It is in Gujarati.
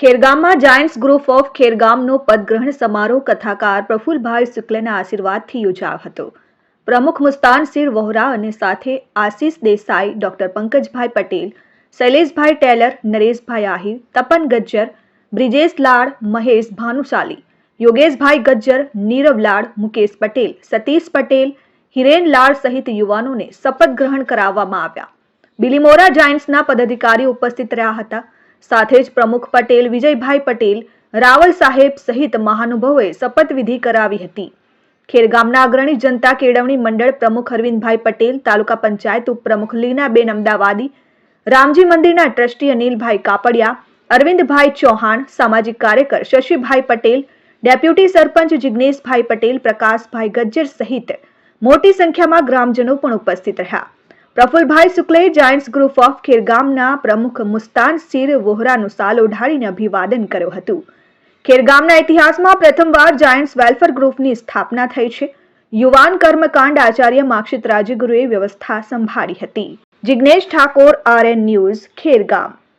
ખેરગામમાં જાયન્ટ્સ ગ્રુપ ઓફ ખેરગામનો પદગ્રહણ સમારોહ કથાકાર પ્રફુલભાઈ શુક્લના આશીર્વાદથી યોજાયો હતો. પ્રમુખ મુસ્તાનસિર વોહરા અને સાથે આશીષ દેસાઈ, ડોક્ટર પંકજભાઈ પટેલ, શૈલેષભાઈ ટેલર, નરેશભાઈ આહિર, તપન ગજ્જર, બ્રિજેશ લાડ, મહેશ ભાનુશાલી, યોગેશભાઈ ગજ્જર, નીરવ લાડ, મુકેશ પટેલ, સતીશ પટેલ, હિરેન લાડ સહિત યુવાનોને શપથ ગ્રહણ કરાવવામાં આવ્યા. બિલીમોરા જાયન્ટ્સના પદાધિકારી ઉપસ્થિત રહ્યા હતા. સાથે જ પ્રમુખ પટેલ, વિજયભાઈ પટેલ, રાવલ સાહેબ સહિત મહાનુભાવોએ શપથવિધિ કરાવી હતી. ખેરગામના અગ્રણી જનતા કેળવણી મંડળ પ્રમુખ અરવિંદભાઈ પટેલ, તાલુકા પંચાયત ઉપપ્રમુખ લીનાબેન અમદાવાદી, રામજી મંદિરના ટ્રસ્ટી અનિલભાઈ કાપડિયા, અરવિંદભાઈ ચૌહાણ, સામાજિક કાર્યકર શશીભાઈ પટેલ, ડેપ્યુટી સરપંચ જિજ્ઞેશભાઈ પટેલ, પ્રકાશભાઈ ગજ્જર સહિત મોટી સંખ્યામાં ગ્રામજનો પણ ઉપસ્થિત રહ્યા. પ્રફુલભાઈ શુક્લે જાયન્ટ્સ ગ્રુપ ઓફ ખેરગામના પ્રમુખ મુસ્તાન સિર વોહરાનું સાલ ઓઢાડીને અભિવાદન કર્યું હતું. ખેરગામના ઇતિહાસમાં પ્રથમવાર જાયન્ટ્સ વેલફેર ગ્રુપની સ્થાપના થઈ છે. યુવાન કર્મકાંડ આચાર્ય માક્ષિત રાજગુરુએ વ્યવસ્થા સંભાળી હતી. Jignesh Thakor RN news Khergam